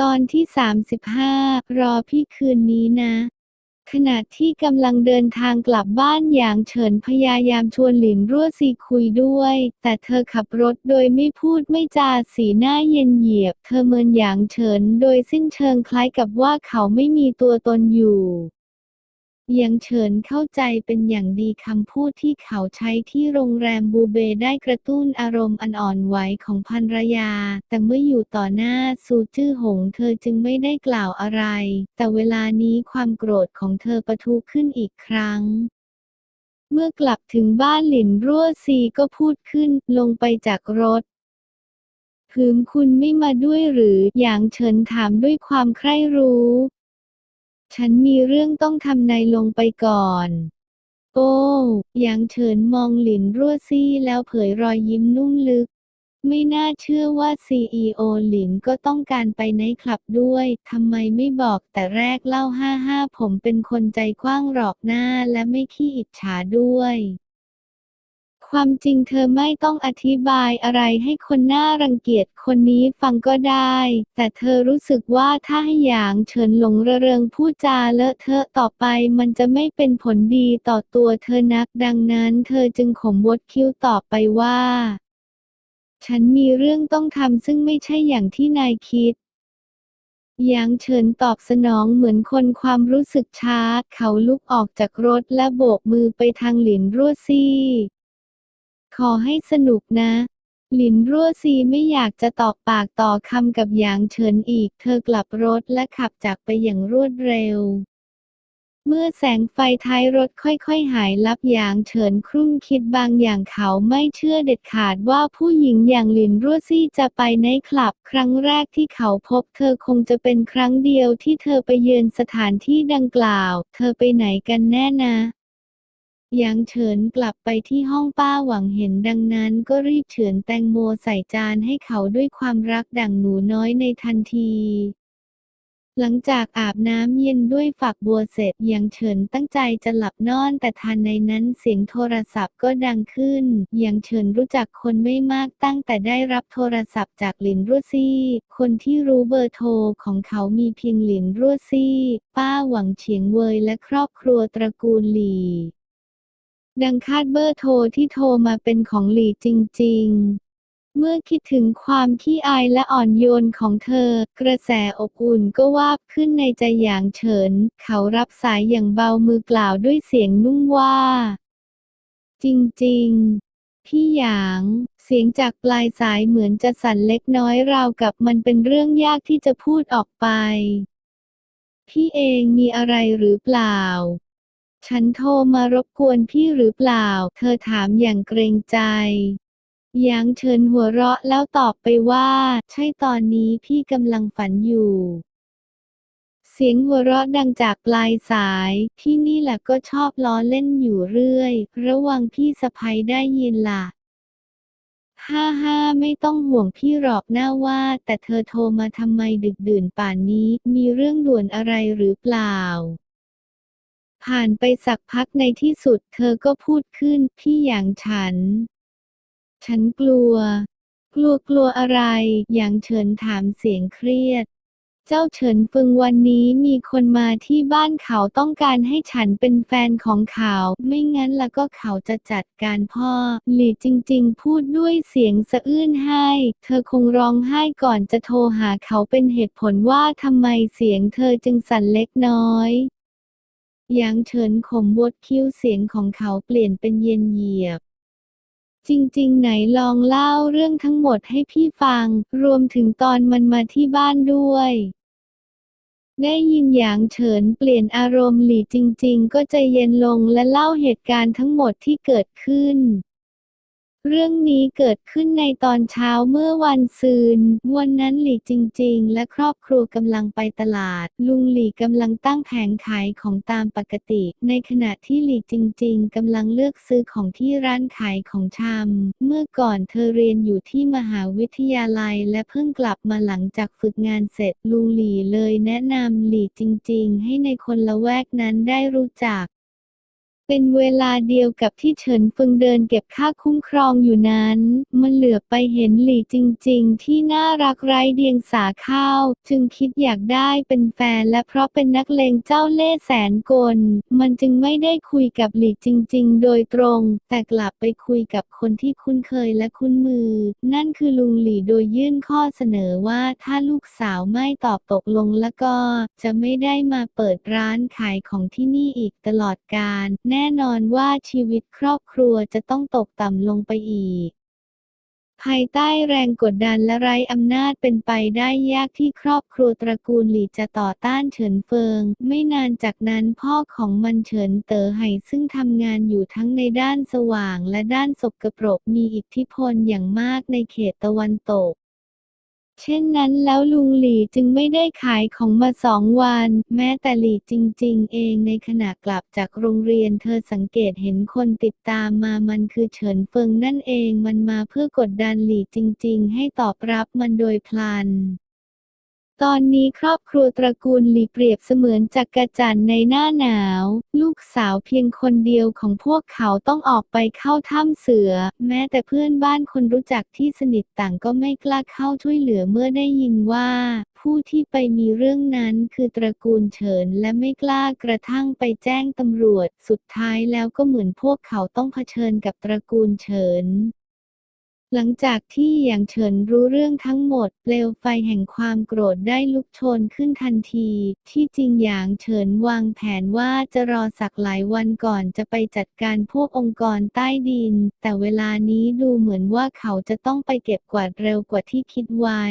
ตอนที่ 35 รอพี่คืนนี้นะ ขณะที่กำลังเดินทางกลับบ้านอย่างเฉินพยายามชวนหลินรั่วซีคุยด้วย แต่เธอขับรถโดยไม่พูดไม่จาสีหน้าเย็นเหยียบ เธอเมินอย่างเฉินโดยสิ้นเชิงคล้ายกับว่าเขาไม่มีตัวตนอยู่ ยังเฉินเข้าใจเป็นอย่างดีคำพูดที่เขาใช้ที่โรงแรมบูเบได้กระตุ้นอารมณ์อันอ่อนไหวของภรรยา แต่เมื่ออยู่ต่อหน้าซูจื้อหงเธอจึงไม่ได้กล่าวอะไร แต่เวลานี้ความโกรธของเธอประทุขึ้นอีกครั้งเมื่อกลับถึงบ้านหลินรั่วซีก็พูดขึ้นลงไปจากรถผืมคุณไม่มาด้วยหรืออย่างเฉินถามด้วยความใคร่รู้ ฉันมีเรื่องต้องทำนายลงไปก่อน โอ้ยางเฉินมองหลินรั่วซี่แล้วเผยรอยยิ้มนุ่มลึก ไม่น่าเชื่อว่าซีอีโอหลินก็ต้องการไปไนคลับด้วย ทำไมไม่บอกแต่แรกเล่าห้าห้าผมเป็นคนใจกว้างหรอกหน้าและไม่ขี้อิจฉาด้วย ความจริงเธอไม่ต้องอธิบายอะไรให้คนน่ารังเกียจคนนี้ฟังก็ได้ แต่เธอรู้สึกว่าถ้าให้หยางเฉินหลงระเริงพูดจาเลอะเทอะต่อไปมันจะไม่เป็นผลดีต่อตัวเธอนักดังนั้น เธอจึงขมวดคิ้วตอบไปว่า ฉันมีเรื่องต้องทำซึ่งไม่ใช่อย่างที่นายคิดยางเฉินตอบสนองเหมือนคนความรู้สึกช้า เขาลุกออกจากรถและโบกมือไปทางหลินรั่วซี่ ขอให้สนุกนะ หลินรั่วซีไม่อยากจะตอบปากต่อคำกับหยางเฉินอีก เธอกลับรถและขับจากไปอย่างรวดเร็ว เมื่อแสงไฟท้ายรถค่อยๆหายลับหยางเฉินครุ่นคิดบางอย่างเขาไม่เชื่อเด็ดขาดว่าผู้หญิงอย่างหลินรั่วซี่จะไปในคลับ ครั้งแรกที่เขาพบ เธอคงจะเป็นครั้งเดียวที่เธอไปเยือนสถานที่ดังกล่าว เธอไปไหนกันแน่นะ หยางเฉินกลับไปที่ห้องป้าหวังเห็นดังนั้นก็รีบเฉือนแตงโมใส่จานให้เขาด้วยความรักดั่งหนูน้อยในทันที หลังจากอาบน้ำเย็นด้วยฝักบัวเสร็จหยางเฉินตั้งใจจะหลับนอนแต่ทันในนั้นเสียงโทรศัพท์ก็ดังขึ้นหยางเฉินรู้จักคนไม่มากตั้งแต่ได้รับโทรศัพท์จากหลินรั่วซี่ คนที่รู้เบอร์โทรของเขามีเพียงหลินรั่วซี่ ป้าหวังเฉียงเวยและครอบครัวตระกูลหลี่ ดังคาดเบอร์โทรที่โทรมาเป็นของหลีจริง ๆเมื่อคิดถึงความขี้อายและอ่อนโยนของเธอ กระแสอบอุ่นก็วาบขึ้นในใจอย่างเฉิน เขารับสายอย่างเบามือกล่าวด้วยเสียงนุ่มว่า จริงๆ พี่หยาง เสียงจากปลายสายเหมือนจะสั่นเล็กน้อยราวกับมันเป็นเรื่องยากที่จะพูดออกไป พี่เองมีอะไรหรือเปล่า ฉันโทรมารบกวนพี่หรือเปล่า เธอถามอย่างเกรงใจยางเชิญหัวเราะแล้วตอบไปว่า ใช่ตอนนี้พี่กำลังฝันอยู่ เสียงหัวเราะดังจากปลายสาย ที่นี่แหละก็ชอบล้อเล่นอยู่เรื่อย ระวังพี่สะพ้ยได้ยินล่ะฮ่าฮ่าไม่ต้องห่วงพี่หรอกหน้าว่า แต่เธอโทรมาทำไมดึกดื่นป่านนี้ มีเรื่องด่วนอะไรหรือเปล่า ผ่านไปสักพักในที่สุด เธอก็พูดขึ้นพี่อย่างฉัน ฉันกลัว กลัวกลัวอะไร อย่างเฉินถามเสียงเครียด เจ้าเฉินฟึงวันนี้มีคนมาที่บ้านเขาต้องการให้ฉันเป็นแฟนของเขา ไม่งั้นแล้วก็เขาจะจัดการพ่อ หลี่จริง ๆ พูดด้วยเสียงสะอื้นให้ เธอคงร้องไห้ก่อนจะโทรหาเขาเป็นเหตุผลว่าทำไมเสียงเธอจึงสั่นเล็กน้อย หยางเฉินขมบดคิ้วเสียงของเขาเปลี่ยนเป็นเย็นเหยียบ จริง ๆ ไหนลองเล่าเรื่องทั้งหมดให้พี่ฟัง รวมถึงตอนมันมาที่บ้านด้วย ได้ยินหยางเฉินเปลี่ยนอารมณ์หลี่จริง ๆ ก็ใจเย็นลงและเล่าเหตุการณ์ทั้งหมดที่เกิดขึ้น เรื่องนี้เกิดขึ้นในตอนเช้าเมื่อวันซืน วันนั้นหลี่จริง ๆ และครอบครัวกำลังไปตลาด ลุงหลี่กำลังตั้งแผงขายของตามปกติ ในขณะที่หลี่จริง ๆกำลังเลือกซื้อของที่ร้านขายของชำเมื่อก่อนเธอเรียนอยู่ที่มหาวิทยาลัย และเพิ่งกลับมาหลังจากฝึกงานเสร็จลุงหลี่เลยแนะนำหลี่จริง ๆ ให้ในคนละแวกนั้นได้รู้จัก เป็นเวลาเดียวกับที่เฉินฟิงเดินเก็บค่าคุ้มครองอยู่นั้น มันเหลือไปเห็นหลี่จริง ๆ ที่น่ารักไร้เดียงสาข้าว จึงคิดอยากได้เป็นแฟนและเพราะเป็นนักเลงเจ้าเล่ห์แสนกล มันจึงไม่ได้คุยกับหลี่จริง ๆ โดยตรง แต่กลับไปคุยกับคนที่คุ้นเคยและคุ้นมือ นั่นคือลุงหลี่โดยยื่นข้อเสนอว่าถ้าลูกสาวไม่ตอบตกลงแล้วก็ จะไม่ได้มาเปิดร้านขายของที่นี่อีกตลอดกาลแน่นอนว่าชีวิตครอบครัวจะต้องตกต่ำลงไปอีก ภายใต้แรงกดดันและไร้อำนาจเป็นไปได้ยากที่ครอบครัวตระกูลหลีจะต่อต้านเฉินเฟิง ไม่นานจากนั้นพ่อของมันเฉินเต๋อไห่ซึ่งทำงานอยู่ทั้งในด้านสว่างและด้านสกปรกมีอิทธิพลอย่างมากในเขตตะวันตก เช่นนั้นแล้วลุงหลีจึงไม่ได้ขายของมาสองวัน แม้แต่หลีจริง ๆ เองในขณะกลับจากโรงเรียนเธอสังเกตเห็นคนติดตามมามันคือเฉินเฟิงนั่นเองมันมาเพื่อกดดันหลีจริง ๆ ให้ตอบรับมันโดยพลัน ตอนนี้ครอบครัวตระกูลหลีเปรียบเสมือนจักรจันทร์ในหน้าหนาว ลูกสาวเพียงคนเดียวของพวกเขาต้องออกไปเข้าถ้ำเสือ แม้แต่เพื่อนบ้านคนรู้จักที่สนิทต่างก็ไม่กล้าเข้าช่วยเหลือเมื่อได้ยินว่า ผู้ที่ไปมีเรื่องนั้นคือตระกูลเฉินและไม่กล้ากระทั่งไปแจ้งตำรวจ สุดท้ายแล้วก็เหมือนพวกเขาต้องเผชิญกับตระกูลเฉิน หลังจากที่หยางเฉินรู้เรื่องทั้งหมด เปลวไฟแห่งความโกรธได้ลุกโชนขึ้นทันที ที่จริงหยางเฉินวางแผนว่าจะรอสักหลายวันก่อนจะไปจัดการพวกองค์กรใต้ดิน แต่เวลานี้ดูเหมือนว่าเขาจะต้องไปเก็บกวาดเร็วกว่าที่คิดไว้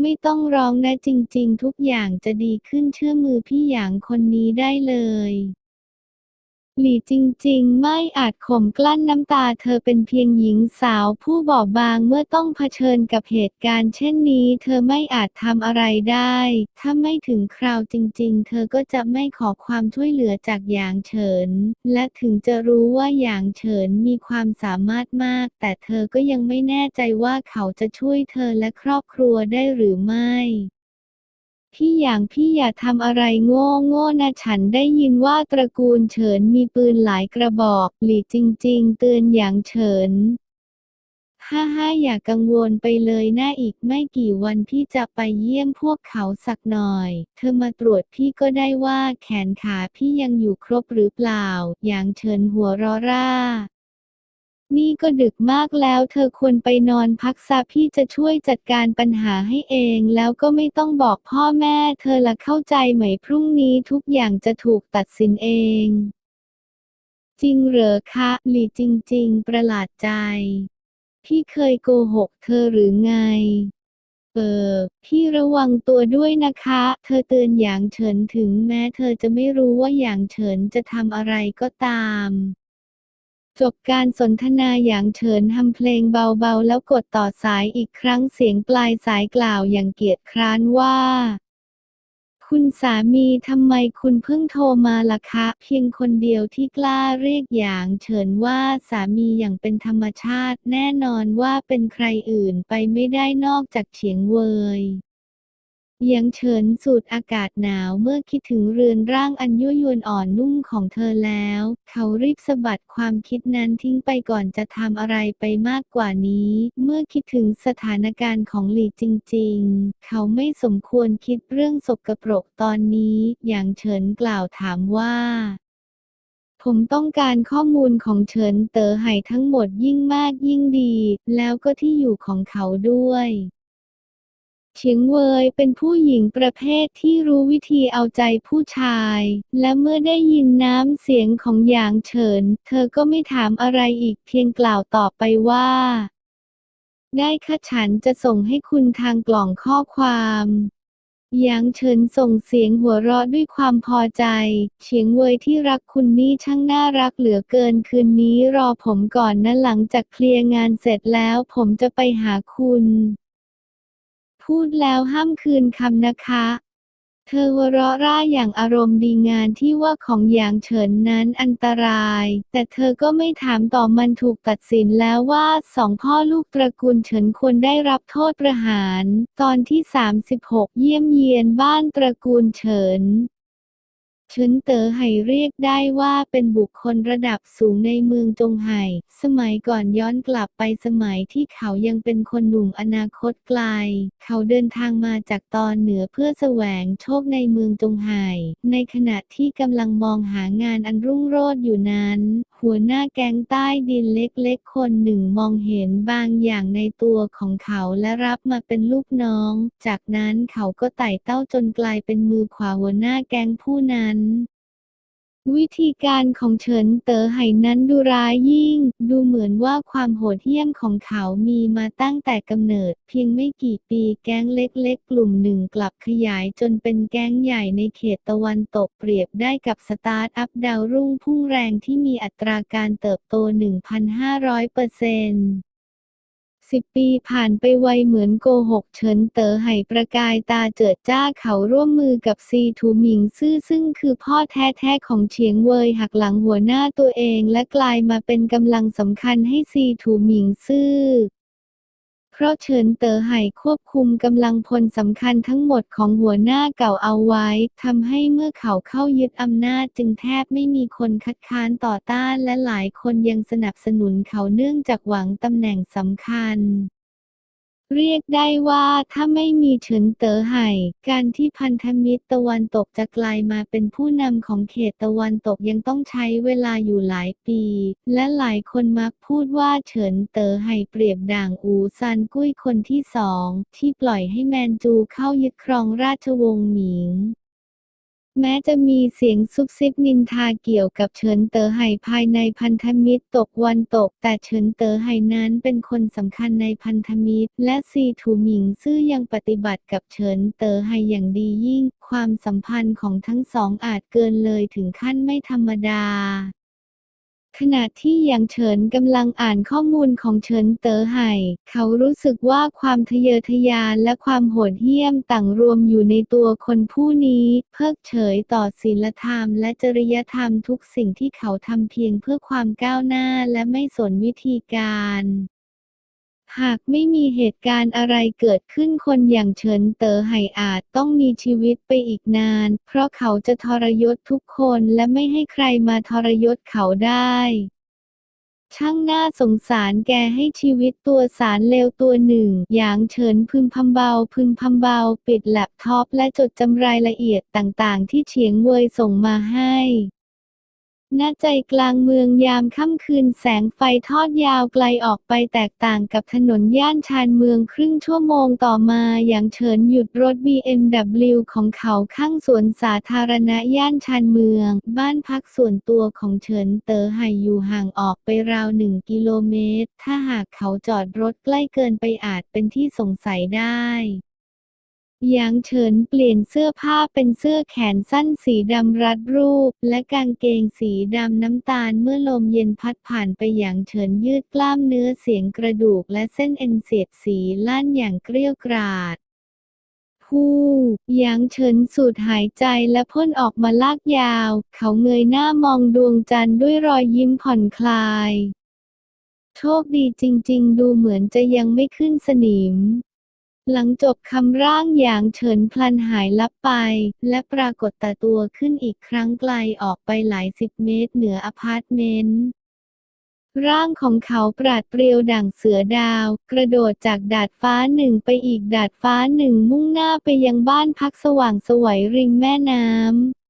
ไม่ต้องร้องนะจริง ๆ ทุกอย่างจะดีขึ้นเชื่อมือพี่หยางคนนี้ได้เลย หลีจริง ๆ ไม่อาจข่มกลั้นน้ำตาเธอเป็นเพียงหญิงสาวผู้บอบบางเมื่อต้องเผชิญกับเหตุการณ์เช่นนี้ เธอไม่อาจทำอะไรได้ ถ้าไม่ถึงคราวจริง ๆ เธอก็จะไม่ขอความช่วยเหลือจากหยางเฉิน และถึงจะรู้ว่าหยางเฉินมีความสามารถมาก แต่เธอก็ยังไม่แน่ใจว่าเขาจะช่วยเธอและครอบครัวได้หรือไม่ พี่อย่างพี่อย่าทำอะไรโง่โง่นะฉันได้ยินว่าตระกูลเฉินมีปืนหลายกระบอก หลีจริง ๆ เตือนอย่างเฉินฮ่าฮ่าอย่ากังวลไปเลยนะอีกไม่กี่วันพี่จะไปเยี่ยมพวกเขาสักหน่อย เธอมาตรวจพี่ก็ได้ว่าแขนขาพี่ยังอยู่ครบหรือเปล่า อย่างเฉินหัวรอร่า นี่ก็ดึกมากแล้วเธอควรไปนอนพักซะพี่จะช่วยจัดการปัญหาให้เอง แล้วก็ไม่ต้องบอกพ่อแม่เธอละเข้าใจไหมพรุ่งนี้ทุกอย่างจะถูกตัดสินเอง จริงเหรอคะหลีจริง ๆ ประหลาดใจ พี่เคยโกหกเธอหรือไง เออ พี่ระวังตัวด้วยนะคะ เธอเตือนหยางเฉินถึงแม้เธอจะไม่รู้ว่าหยางเฉินจะทำอะไรก็ตาม จบการสนทนาอย่างเฉินทำเพลงเบาๆ แล้วกดต่อสายอีกครั้งเสียงปลายสายกล่าวอย่างเกียจคร้านว่า คุณสามีทำไมคุณเพิ่งโทรมาล่ะคะ เพียงคนเดียวที่กล้าเรียกอย่างเฉินว่าสามีอย่างเป็นธรรมชาติ แน่นอนว่าเป็นใครอื่นไปไม่ได้นอกจากเฉียงเวย ยียงเฉินสูดอากาศหนาวเมื่อคิดถึงเรือนร่างอันยั่วยวนอ่อนนุ่มของเธอแล้ว เขารีบสะบัดความคิดนั้นทิ้งไปก่อนจะทำอะไรไปมากกว่านี้ เมื่อคิดถึงสถานการณ์ของหลี่จริง ๆ เขาไม่สมควรคิดเรื่องสกปรกตอนนี้อย่างเฉินกล่าวถามว่าผมต้องการข้อมูลของเฉินเต๋อไห่ทั้งหมดยิ่งมากยิ่งดี แล้วก็ที่อยู่ของเขาด้วย เฉียงเวยเป็นผู้หญิงประเภทที่รู้วิธีเอาใจผู้ชาย และเมื่อได้ยินน้ำเสียงของหยางเฉิน เธอก็ไม่ถามอะไรอีกเพียงกล่าวต่อไปว่า ได้ค่ะฉันจะส่งให้คุณทางกล่องข้อความหยางเฉินส่งเสียงหัวเราะด้วยความพอใจ เฉียงเวยที่รักคุณนี่ช่างน่ารักเหลือเกินคืนนี้รอผมก่อนนะหลังจากเคลียร์งานเสร็จแล้วผมจะไปหาคุณ พูดแล้วห้ามคืนคำนะคะ เธอวเราะร่าอย่างอารมณ์ดีงานที่ว่าของหยางเฉินนั้นอันตราย แต่เธอก็ไม่ถามต่อมันถูกตัดสินแล้วว่าสองพ่อลูกตระกูลเฉินควรได้รับโทษประหาร ตอนที่ 36 เยี่ยมเยียนบ้านตระกูลเฉิน เฉินเต๋อไห่เรียกได้ว่าเป็นบุคคลระดับสูงในเมืองจงไห่ สมัยก่อนย้อนกลับไปสมัยที่เขายังเป็นคนหนุ่มอนาคตไกล เขาเดินทางมาจากตอนเหนือเพื่อแสวงโชคในเมืองจงไห่ ในขณะที่กำลังมองหางานอันรุ่งโรจน์อยู่นั้น หัวหน้าแก๊งใต้ดินเล็กๆ คนหนึ่งมองเห็นบางอย่างในตัวของเขาและรับมาเป็นลูกน้อง จากนั้นเขาก็ไต่เต้าจนกลายเป็นมือขวาหัวหน้าแก๊งผู้นั้นวิธีการของเฉินเต๋อไห่นั้นดูร้ายยิ่ง ดูเหมือนว่าความโหดเหี้ยมของเขามีมาตั้งแต่กำเนิด เพียงไม่กี่ปีแก๊งเล็กๆ กลุ่มหนึ่งกลับขยายจนเป็นแก๊งใหญ่ในเขตตะวันตกเปรียบได้กับสตาร์ทอัพดาวรุ่งพุ่งแรงที่มีอัตราการเติบโต 1,500เปอร์เซ็นต์ สิบปีผ่านไปไวเหมือนโกหกเฉินเต๋อไห่ประกายตาเจิดจ้าเขาร่วมมือกับซีถูหมิงซื่อซึ่งคือพ่อแท้ๆของเฉียงเวยหักหลังหัวหน้าตัวเองและกลายมาเป็นกำลังสำคัญให้ซีถูหมิงซื่อ เพราะเฉินเต๋อไห่ควบคุมกำลังพลสำคัญทั้งหมดของหัวหน้าเก่าเอาไว้ทำให้เมื่อเขาเข้ายึดอำนาจจึงแทบไม่มีคนคัดค้านต่อต้านและหลายคนยังสนับสนุนเขาเนื่องจากหวังตำแหน่งสำคัญ เรียกได้ว่าถ้าไม่มีเฉินเต๋อไห่ การที่พันธมิตรตะวันตกจะกลายมาเป็นผู้นำของเขตตะวันตกยังต้องใช้เวลาอยู่หลายปี และหลายคนมักพูดว่าเฉินเต๋อไห่เปรียบด่างอูซันกุ้ยคนที่สองที่ปล่อยให้แมนจูเข้ายึดครองราชวงศ์หมิง แม้จะมีเสียงซุบซิบนินทาเกี่ยวกับเฉินเต๋อไห่ภายในพันธมิตรตกวันตก แต่เฉินเต๋อไห่นั้นเป็นคนสำคัญในพันธมิตร และซีถูหมิงซื่อยังปฏิบัติกับเฉินเต๋อไห่อย่างดียิ่ง ความสัมพันธ์ของทั้งสองอาจเกินเลยถึงขั้นไม่ธรรมดา ขณะที่หยางเฉินกำลังอ่านข้อมูลของเฉินเต๋อไห่ เขารู้สึกว่าความทะเยอทะยานและความโหดเหี้ยมต่างรวมอยู่ในตัวคนผู้นี้ เพิกเฉยต่อศีลธรรมและจริยธรรมทุกสิ่งที่เขาทำเพียงเพื่อความก้าวหน้าและไม่สนวิธีการ หากไม่มีเหตุการณ์อะไรเกิดขึ้นคนอย่างเฉินเต๋อไห่อาจต้องมีชีวิตไปอีกนาน เพราะเขาจะทรยศทุกคนและไม่ให้ใครมาทรยศเขาได้ ช่างน่าสงสารแกให้ชีวิตตัวสารเลวตัวหนึ่ง อย่างเฉินพึมพำเบา พึมพำเบา ปิดแล็ปท็อปและจดจำรายละเอียดต่างๆ ที่เฉียงเวยส่งมาให้ ณใจกลางเมืองยามค่ำคืนแสงไฟทอดยาวไกลออกไปแตกต่างกับถนนย่านชานเมืองครึ่งชั่วโมงต่อมาอย่างเฉินหยุดรถ BMW ของเขาข้างสวนสาธารณะย่านชานเมือง บ้านพักส่วนตัวของเฉินเต๋อไห่อยู่ห่างออกไปราวหนึ่งกิโลเมตร ถ้าหากเขาจอดรถใกล้เกินไปอาจเป็นที่สงสัยได้ หยางเฉินเปลี่ยนเสื้อผ้าเป็นเสื้อแขนสั้นสีดำรัดรูป และกางเกงสีดำน้ำตาลเมื่อลมเย็นพัดผ่านไปหยางเฉินยืดกล้ามเนื้อเสียงกระดูกและเส้นเอ็นเสียดสีลั่นอย่างเกรี้ยวกราดฮู้หยางเฉินสูดหายใจและพ่นออกมาลากยาว เขาเงยหน้ามองดวงจันทร์ด้วยรอยยิ้มผ่อนคลาย โชคดีจริง ๆ ดูเหมือนจะยังไม่ขึ้นสนิม หลังจบคำร่างอย่างเฉินพลันหายลับไป และปรากฏแต่ตัวขึ้นอีกครั้งไกลออกไปหลายสิบเมตรเหนืออพาร์ตเมนต์ร่างของเขาปราดเปรียวดั่งเสือดาว กระโดดจากดาดฟ้าหนึ่งไปอีกดาดฟ้าหนึ่งมุ่งหน้าไปยังบ้านพักสว่างสวัยริมแม่น้ำ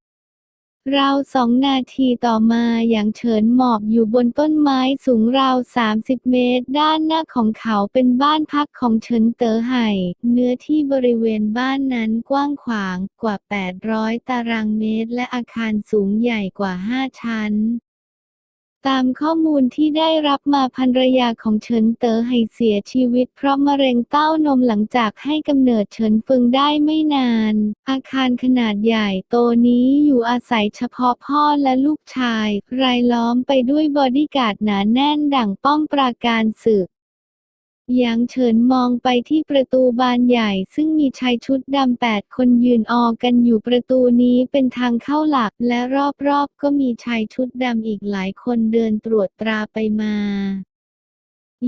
ราวสองนาทีต่อมาอย่างเฉินหมอบอยู่บนต้นไม้สูงราว 30 เมตร ด้านหน้าของเขาเป็นบ้านพักของเฉินเต๋อไห่ เนื้อที่บริเวณบ้านนั้นกว้างขวางกว่า 800 ตารางเมตร และอาคารสูงใหญ่กว่า 5 ชั้น ตามข้อมูลที่ได้รับมาภรรยาของเฉินเต๋อไห่เสียชีวิตเพราะมะเร็งเต้านมหลังจากให้กำเนิดเฉินฟึงได้ไม่นาน อาคารขนาดใหญ่โตนี้อยู่อาศัยเฉพาะพ่อและลูกชาย รายล้อมไปด้วยบอดี้การ์ดหนาแน่นดั่งป้องปราการศึก หยางเฉินมองไปที่ประตูบานใหญ่ ซึ่งมีชายชุดดำแปดคนยืนออกันอยู่ประตูนี้เป็นทางเข้าหลักและรอบๆก็มีชายชุดดำอีกหลายคนเดินตรวจตราไปมา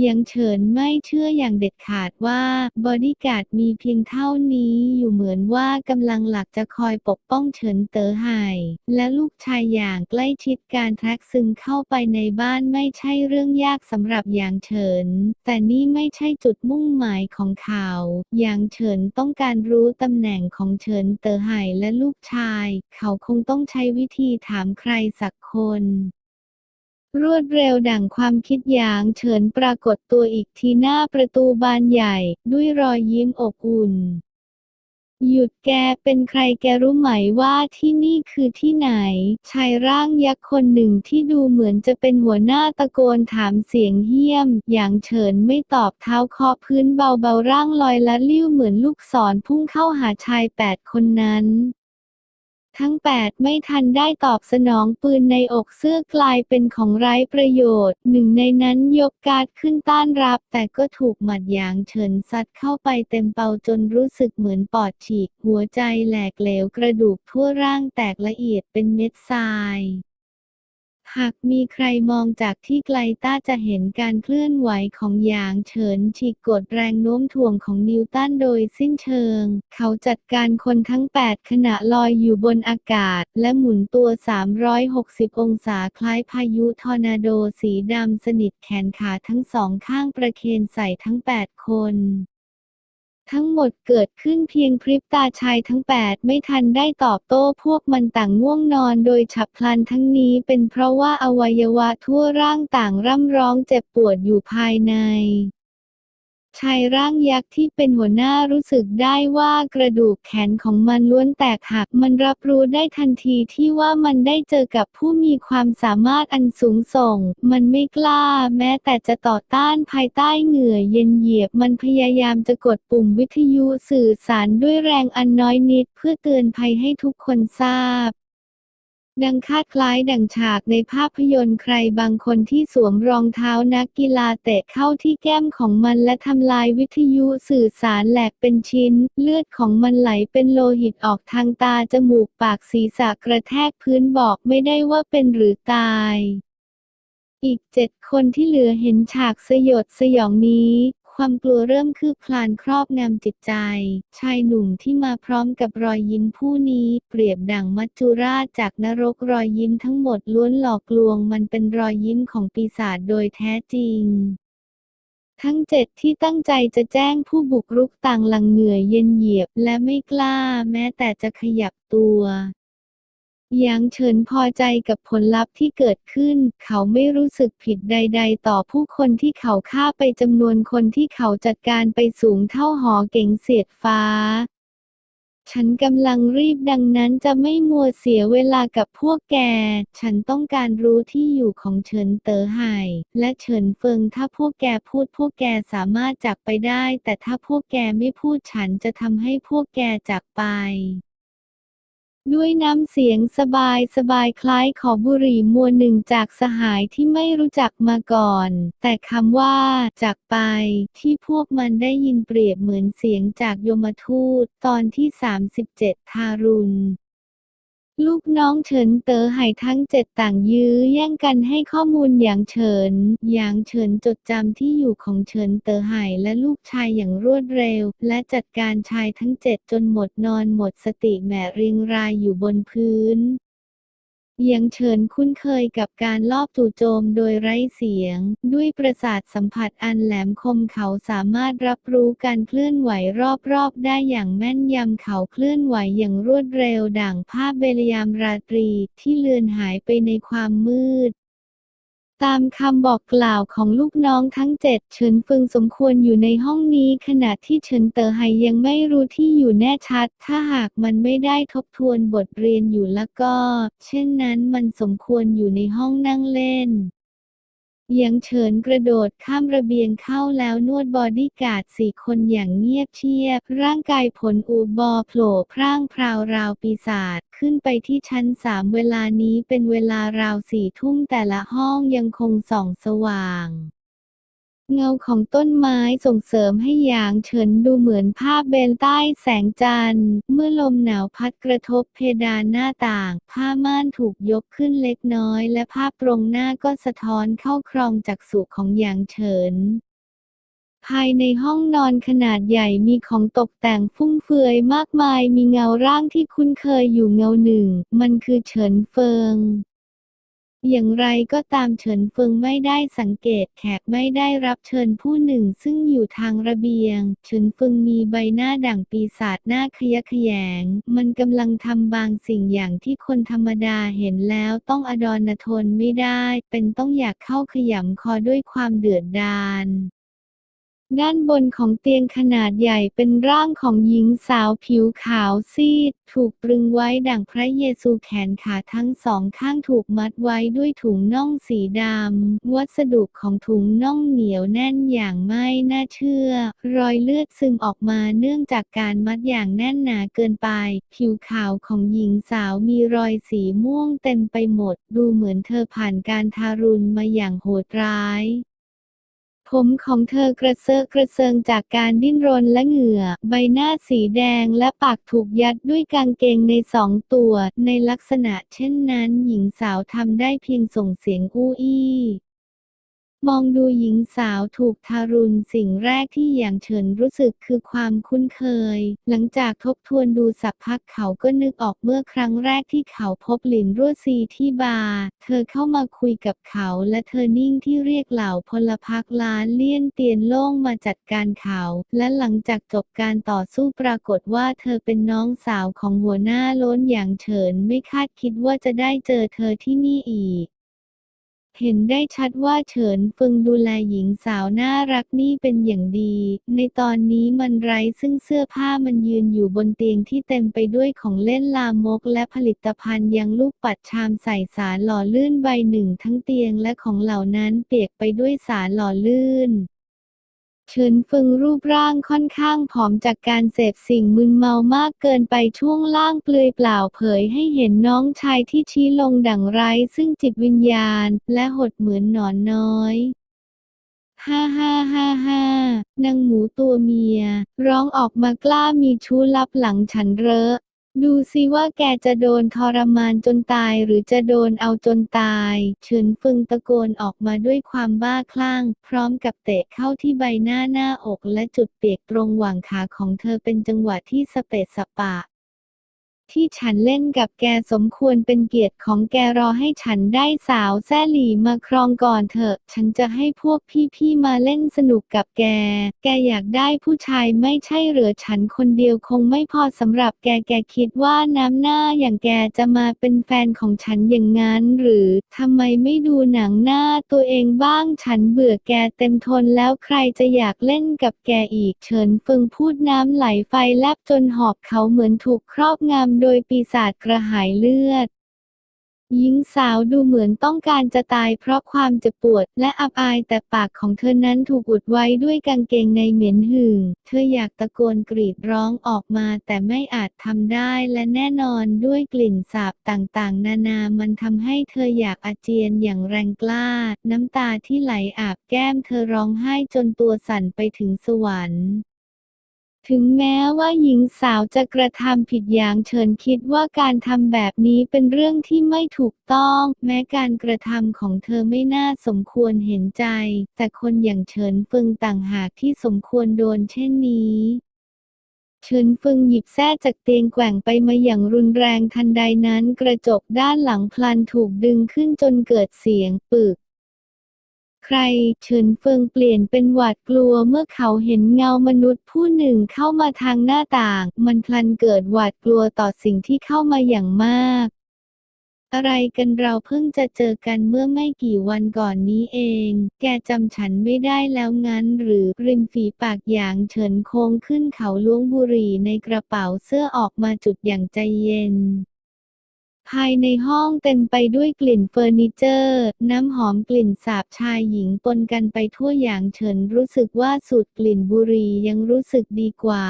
ยางเฉินไม่เชื่ออย่างเด็ดขาดว่าบอดี้การ์ดมีเพียงเท่านี้อยู่เหมือนว่ากำลังหลักจะคอยปกป้องเฉินเต๋อไห่และลูกชายอย่างใกล้ชิดการแทรกซึมเข้าไปในบ้านไม่ใช่เรื่องยากสำหรับหยางเฉิน แต่นี่ไม่ใช่จุดมุ่งหมายของเขาหยางเฉินต้องการรู้ตำแหน่งของเฉินเต๋อไห่และลูกชาย เขาคงต้องใช้วิธีถามใครสักคน รวดเร็วดั่งความคิดหยางเฉินปรากฏตัวอีกทีหน้าประตูบานใหญ่ ด้วยรอยยิ้มอบอุ่น หยุดแกเป็นใครแกรู้ไหมว่าที่นี่คือที่ไหน ชายร่างยักษ์คนหนึ่งที่ดูเหมือนจะเป็นหัวหน้าตะโกนถามเสียงเหี้ยม อย่างเฉินไม่ตอบเท้าเคาะพื้นเบาๆร่างลอยละลิ้วเหมือนลูกศรพุ่งเข้าหาชายแปดคนนั้น ทั้งแปดไม่ทันได้ตอบสนองปืนในอกเสื้อกลายเป็นของไร้ประโยชน์ หนึ่งในนั้นยกการ์ดขึ้นต้านรับ แต่ก็ถูกหมัดยางเฉินซัดเข้าไปเต็มเป่าจนรู้สึกเหมือนปอดฉีก หัวใจแหลกเหลวกระดูกทั่วร่างแตกละเอียดเป็นเม็ดทราย หากมีใครมองจากที่ไกลต้าจะเห็นการเคลื่อนไหวของหยางเฉินฉีกกดแรงโน้มถ่วงของนิวตันโดยสิ้นเชิง เขาจัดการคนทั้ง 8 ขณะลอยอยู่บนอากาศ และหมุนตัว 360 องศาคล้ายพายุทอร์นาโดสีดำสนิทแขนขาทั้งสองข้างประเคนใส่ทั้ง 8 คน ทั้งหมดเกิดขึ้นเพียงพริบตาชายทั้งแปดไม่ทันได้ตอบโต้พวกมันต่างง่วงนอนโดยฉับพลันทั้งนี้เป็นเพราะว่าอวัยวะทั่วร่างต่างร่ำร้องเจ็บปวดอยู่ภายใน ชายร่างยักษ์ที่เป็นหัวหน้ารู้สึกได้ว่ากระดูกแขนของมันล้วนแตกหัก มันรับรู้ได้ทันทีที่ว่ามันได้เจอกับผู้มีความสามารถอันสูงส่ง มันไม่กล้าแม้แต่จะต่อต้านภายใต้เหงื่อเย็นเหยียบ มันพยายามจะกดปุ่มวิทยุสื่อสารด้วยแรงอันน้อยนิดเพื่อเตือนภัยให้ทุกคนทราบ ดังคาดคล้ายดังฉากในภาพยนตร์ใครบางคนที่สวมรองเท้านักกีฬาเตะเข้าที่แก้มของมันและทำลายวิทยุสื่อสารแหลกเป็นชิ้น เลือดของมันไหลเป็นโลหิตออกทางตาจมูกปากศีรษะกระแทกพื้นบอกไม่ได้ว่าเป็นหรือตาย อีกเจ็ดคนที่เหลือเห็นฉากสยดสยองนี้ ความกลัวเริ่มคืบคลานครอบงำจิตใจ ชายหนุ่มที่มาพร้อมกับรอยยิ้มผู้นี้เปรียบดั่งมัจจุราชจากนรกรอยยิ้มทั้งหมดล้วนหลอกลวงมันเป็นรอยยิ้มของปีศาจโดยแท้จริงทั้งเจ็ดที่ตั้งใจจะแจ้งผู้บุกรุกต่างหลังเหนื่อยเย็นเหยียบและไม่กล้าแม้แต่จะขยับตัว ยางเฉินพอใจกับผลลัพธ์ที่เกิดขึ้น เขาไม่รู้สึกผิดใด ๆ ต่อผู้คนที่เขาฆ่าไปจำนวนคนที่เขาจัดการไปสูงเท่าหอเก๋งเสียดฟ้า ฉันกำลังรีบดังนั้นจะไม่มัวเสียเวลากับพวกแก ฉันต้องการรู้ที่อยู่ของเฉินเต๋อไห่และเฉินเฟิงถ้าพวกแกพูดพวกแกสามารถจากไปได้ แต่ถ้าพวกแกไม่พูดฉันจะทำให้พวกแกจากไป ด้วยน้ำเสียงสบายสบายคล้ายขอบุหรี่มวลหนึ่งจากสหายที่ไม่รู้จักมาก่อน แต่คำว่า จากไป ที่พวกมันได้ยินเปรียบเหมือนเสียงจากยมทูต ตอนที่ 37 ทารุณ ลูกน้องเฉินเต๋อไห่ทั้งเจ็ดต่างยื้อแย่งกันให้ข้อมูลอย่างเฉินอย่างเฉินจดจำที่อยู่ของเฉินเต๋อไห่และลูกชายอย่างรวดเร็ว และจัดการชายทั้งเจ็ดจนหมดนอนหมดสติแหมเรียงรายอยู่บนพื้น ยังเชิญคุ้นเคยกับการลอบจู่โจมโดยไร้เสียง ด้วยประสาทสัมผัสอันแหลมคมเขาสามารถรับรู้การเคลื่อนไหวรอบๆ ได้อย่างแม่นยำเขาเคลื่อนไหวอย่างรวดเร็วด่างภาพเบลยามราตรีที่เลือนหายไปในความมืด ตามคำบอกกล่าวของลูกน้องทั้งเจ็ดเฉินฟึงสมควรอยู่ในห้องนี้ขณะที่เฉินเต๋อไฮยังไม่รู้ที่อยู่แน่ชัด ถ้าหากมันไม่ได้ทบทวนบทเรียนอยู่แล้วก็ เช่นนั้นมันสมควรอยู่ในห้องนั่งเล่น ยังเฉินกระโดดข้ามระเบียงเข้าแล้วนวดบอดี้การ์ดสี่คนอย่างเงียบเชียบ ร่างกายผลอูบอโผล่พร่างพราวราวปีศาจขึ้นไปที่ชั้นสามเวลานี้เป็นเวลาราวสี่ทุ่มแต่ละห้องยังคงส่องสว่าง เงาของต้นไม้ส่งเสริมให้หยางเฉินดูเหมือนภาพเบนใต้แสงจันทร์ เมื่อลมหนาวพัดกระทบเพดานหน้าต่าง ผ้าม่านถูกยกขึ้นเล็กน้อย และภาพตรงหน้าก็สะท้อนเข้าครองจากสุของหยางเฉินภายในห้องนอนขนาดใหญ่มีของตกแต่งฟุ่มเฟือยมากมายมีเงาร่างที่คุ้นเคยอยู่เงาหนึ่ง มันคือเฉินเฟิง อย่างไรก็ตามเฉินเฟิงไม่ได้สังเกตแขกไม่ได้รับเชิญผู้หนึ่งซึ่งอยู่ทางระเบียง เฉินเฟิงมีใบหน้าด่างปีศาจหน้าขยะแขยง มันกำลังทำบางสิ่งอย่างที่คนธรรมดาเห็นแล้วต้องอดรทนไม่ได้ เป็นต้องอยากเข้าขยำคอด้วยความเดือดดาล ด้านบนของเตียงขนาดใหญ่เป็นร่างของหญิงสาวผิวขาวซีด ถูกตรึงไว้ดั่งพระเยซูแขนขาทั้งสองข้างถูกมัดไว้ด้วยถุงน่องสีดำ วัสดุของถุงน่องเหนียวแน่นอย่างไม่น่าเชื่อ รอยเลือดซึมออกมาเนื่องจากการมัดอย่างแน่นหนาเกินไป ผิวขาวของหญิงสาวมีรอยสีม่วงเต็มไปหมด ดูเหมือนเธอผ่านการทารุณมาอย่างโหดร้าย ผมของเธอกระเซาะกระเซิงจากการดิ้นรนและเหงื่อ ใบหน้าสีแดงและปากถูกยัดด้วยกางเกงในสองตัว ในลักษณะเช่นนั้นหญิงสาวทำได้เพียงส่งเสียงอู้อี้ มองดูหญิงสาวถูกทารุณสิ่งแรกที่อย่างเฉินรู้สึกคือความคุ้นเคย หลังจากทบทวนดูสักพักเขาก็นึกออกเมื่อครั้งแรกที่เขาพบหลินรั่วซีที่บาร์เธอเข้ามาคุยกับเขาและเธอนิ่งที่เรียกเหล่าพลพรรคล้านเลี่ยนเตียนโล่งมาจัดการเขา และหลังจากจบการต่อสู้ปรากฏว่าเธอเป็นน้องสาวของหัวหน้าล้นอย่างเฉินไม่คาดคิดว่าจะได้เจอเธอที่นี่อีก เห็นได้ชัดว่าเฉินฟึงดูแลหญิงสาวน่ารักนี่เป็นอย่างดี ในตอนนี้มันไร้ซึ่งเสื้อผ้ามันยืนอยู่บนเตียงที่เต็มไปด้วยของเล่นลามกและผลิตภัณฑ์ยังลูกปัดชามใส่สารหล่อลื่นใบหนึ่งทั้งเตียงและของเหล่านั้นเปียกไปด้วยสารหล่อลื่น เฉินฟึงรูปร่างค่อนข้างผอมจากการเสพสิ่งมึนเมามากเกินไปช่วงล่างเปลือยเปล่าเผยให้เห็นน้องชายที่ชี้ลงดั่งไร้ซึ่งจิตวิญญาณ และหดเหมือนหนอนน้อยฮ่าฮ่าฮ่าฮ่านางหมูตัวเมีย ร้องออกมากล้ามีชู้ลับหลังฉันเรอะ ดูสิว่าแกจะโดนทรมานจนตายหรือจะโดนเอาจนตายเฉินฟึงตะโกนออกมาด้วยความบ้าคลั่ง พร้อมกับเตะเข้าที่ใบหน้าหน้าอกและจุดเปียกตรงหว่างขาของเธอเป็นจังหวะที่สเปะสปะ ที่ฉันเล่นกับแกสมควรเป็นเกียรติของแกรอให้ฉันได้สาวแซ่หลี่มาครองก่อนเถอะ ฉันจะให้พวกพี่ๆมาเล่นสนุกกับแก แกอยากได้ผู้ชายไม่ใช่เหรือฉันคนเดียวคงไม่พอสำหรับแกแกคิดว่าน้ำหน้าอย่างแกจะมาเป็นแฟนของฉันอย่างนั้นหรือทำไมไม่ดูหนังหน้าตัวเองบ้างฉันเบื่อแกเต็มทนแล้วใครจะอยากเล่นกับแกอีก เฉินฟึงพูดน้ำไหลไฟแลบจนหอบเขาเหมือนถูกครอบงำโดยปีศาจกระหายเลือด หญิงสาวดูเหมือนต้องการจะตายเพราะความเจ็บปวดและอับอายแต่ปากของเธอนั้นถูกอุดไว้ด้วยกางเกงในเหม็นหึ่ง เธออยากตะโกนกรีดร้องออกมาแต่ไม่อาจทำได้และแน่นอนด้วยกลิ่นสาบต่างๆ นานามันทำให้เธออยากอาเจียนอย่างแรงกล้า น้ำตาที่ไหลอาบแก้มเธอร้องไห้จนตัวสั่นไปถึงสวรรค์ ถึงแม้ว่าหญิงสาวจะกระทำผิดอย่างเฉินคิดว่าการทำแบบนี้เป็นเรื่องที่ไม่ถูกต้อง แม้การกระทำของเธอไม่น่าสมควรเห็นใจ แต่คนอย่างเฉินฟึงต่างหากที่สมควรโดนเช่นนี้เฉินฟึงหยิบแส้จากเตียงแกว่งไปมาอย่างรุนแรงทันใดนั้นกระจกด้านหลังพลันถูกดึงขึ้นจนเกิดเสียงปึก ใคร เฉินเฟิงเปลี่ยนเป็นหวาดกลัวเมื่อเขาเห็นเงามนุษย์ผู้หนึ่งเข้ามาทางหน้าต่าง มันพลันเกิดหวาดกลัวต่อสิ่งที่เข้ามาอย่างมาก อะไรกันเราเพิ่งจะเจอกันเมื่อไม่กี่วันก่อนนี้เอง แกจำฉันไม่ได้แล้วงั้นหรือริมฝีปากอย่างเฉินโค้งขึ้นเขาล้วงบุหรี่ในกระเป๋าเสื้อออกมาจุดอย่างใจเย็น ภายในห้องเต็มไปด้วยกลิ่นเฟอร์นิเจอร์ น้ำหอมกลิ่นสาบชายหญิงปนกันไปทั่วอย่างเฉินรู้สึกว่าสูดกลิ่นบุหรี่ยังรู้สึกดีกว่า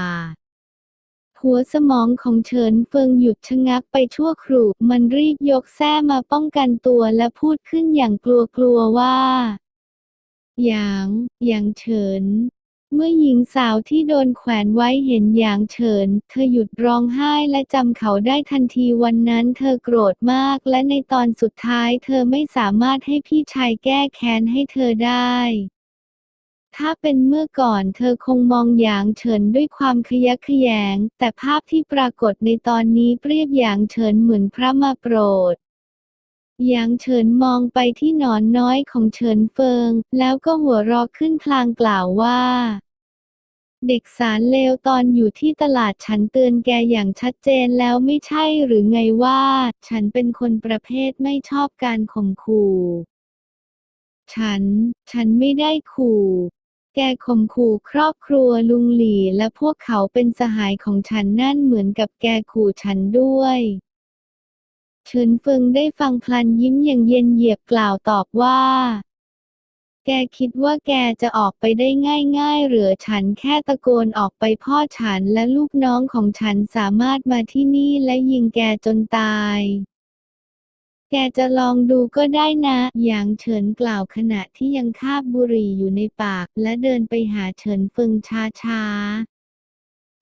หัวสมองของเฉินเฟิงหยุดชะงักไปชั่วครู่มันรีบยกแส้มาป้องกันตัวและพูดขึ้นอย่างกลัวๆว่าหยางหยางเฉิน เมื่อหญิงสาวที่โดนแขวนไว้เห็นหยางเฉิน เธอหยุดร้องไห้และจำเขาได้ทันทีวันนั้นเธอโกรธมากและในตอนสุดท้ายเธอไม่สามารถให้พี่ชายแก้แค้นให้เธอได้ ถ้าเป็นเมื่อก่อนเธอคงมองหยางเฉินด้วยความขยะแขยง แต่ภาพที่ปรากฏในตอนนี้เปรียบหยางเฉินเหมือนพระมาโปรด หยางเฉินมองไปที่หนอนน้อยของเฉินเฟิง แล้วก็หัวเราะขึ้นพลางกล่าวว่า เด็กสารเลวตอนอยู่ที่ตลาดฉันเตือนแกอย่างชัดเจนแล้วไม่ใช่หรือไงว่า ฉันเป็นคนประเภทไม่ชอบการข่มขู่ ฉัน ฉันไม่ได้ขู่แกข่มขู่ครอบครัวลุงหลี่และพวกเขาเป็นสหายของฉันนั่นเหมือนกับแกขู่ฉันด้วย เฉินเฟิงได้ฟังพลันยิ้มอย่างเย็นเหยียบกล่าวตอบว่า แกคิดว่าแกจะออกไปได้ง่ายๆหรือฉันแค่ตะโกนออกไปพ่อฉันและลูกน้องของฉันสามารถมาที่นี่และยิงแกจนตาย แกจะลองดูก็ได้นะ หยางเฉินกล่าวขณะที่ยังคาบบุหรี่อยู่ในปาก และเดินไปหาเฉินเฟิงช้าๆ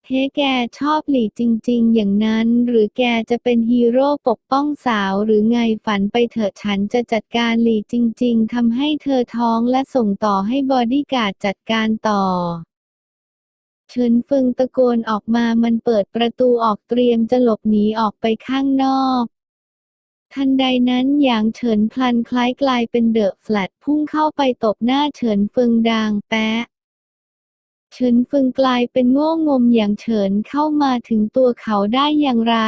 เฮ้แกชอบหลีจริง ๆ อย่างนั้น หรือแกจะเป็นฮีโร่ปกป้องสาวหรือไงฝันไปเถอะฉันจะจัดการหลีจริง ๆทำให้เธอท้องและส่งต่อให้บอดี้การ์ดจัดการต่อเฉินเฟิงตะโกนออกมามันเปิดประตูออกเตรียมจะหลบหนีออกไปข้างนอกทันใดนั้นหยางเฉินพลันคล้ายกลายเป็นเดอะแฟลตพุ่งเข้าไปตบหน้าเฉินเฟิงดังแปะ เฉินฟิงกลายเป็นโง่งมอย่างเฉินเข้ามาถึงตัวเขาได้อย่างไร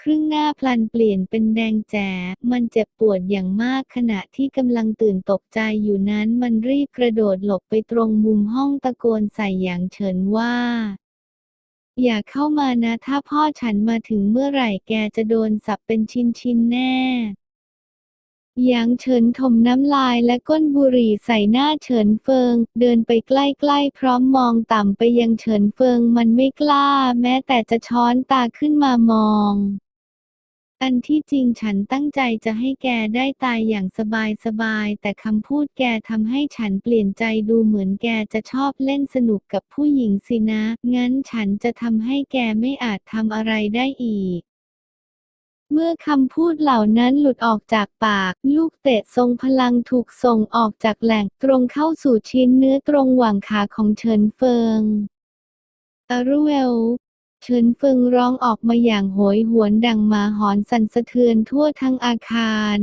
ครึ่งหน้าพลันเปลี่ยนเป็นแดงแจ๋มันเจ็บปวดอย่างมากขณะที่กำลังตื่นตกใจอยู่นั้นมันรีบกระโดดหลบไปตรงมุมห้องตะโกนใส่อย่างเฉินว่าอย่าเข้ามานะ ถ้าพ่อฉันมาถึงเมื่อไหร่แกจะโดนสับเป็นชิ้นๆแน่ หยางเฉินถมน้ำลายและก้นบุหรี่ใส่หน้าเฉินเฟิง เดินไปใกล้ๆพร้อมมองต่ำไปยังเฉินเฟิงมันไม่กล้า แม้แต่จะช้อนตาขึ้นมามอง อันที่จริงฉันตั้งใจจะให้แกได้ตายอย่างสบายๆแต่คำพูดแกทำให้ฉันเปลี่ยนใจดูเหมือนแกจะชอบเล่นสนุกกับผู้หญิงสินะ งั้นฉันจะทำให้แกไม่อาจทำอะไรได้อีก เมื่อคำพูดเหล่านั้นหลุดออกจากปาก ลูกเตะทรงพลังถูกส่งออกจากแหล่งตรงเข้าสู่ชิ้นเนื้อตรงหว่างขาของเฉินเฟิงอารุเวลเฉินเฟิงร้องออกมาอย่างโหยหวนดังหมาหอนสั่นสะเทือนทั่วทั้งอาคาร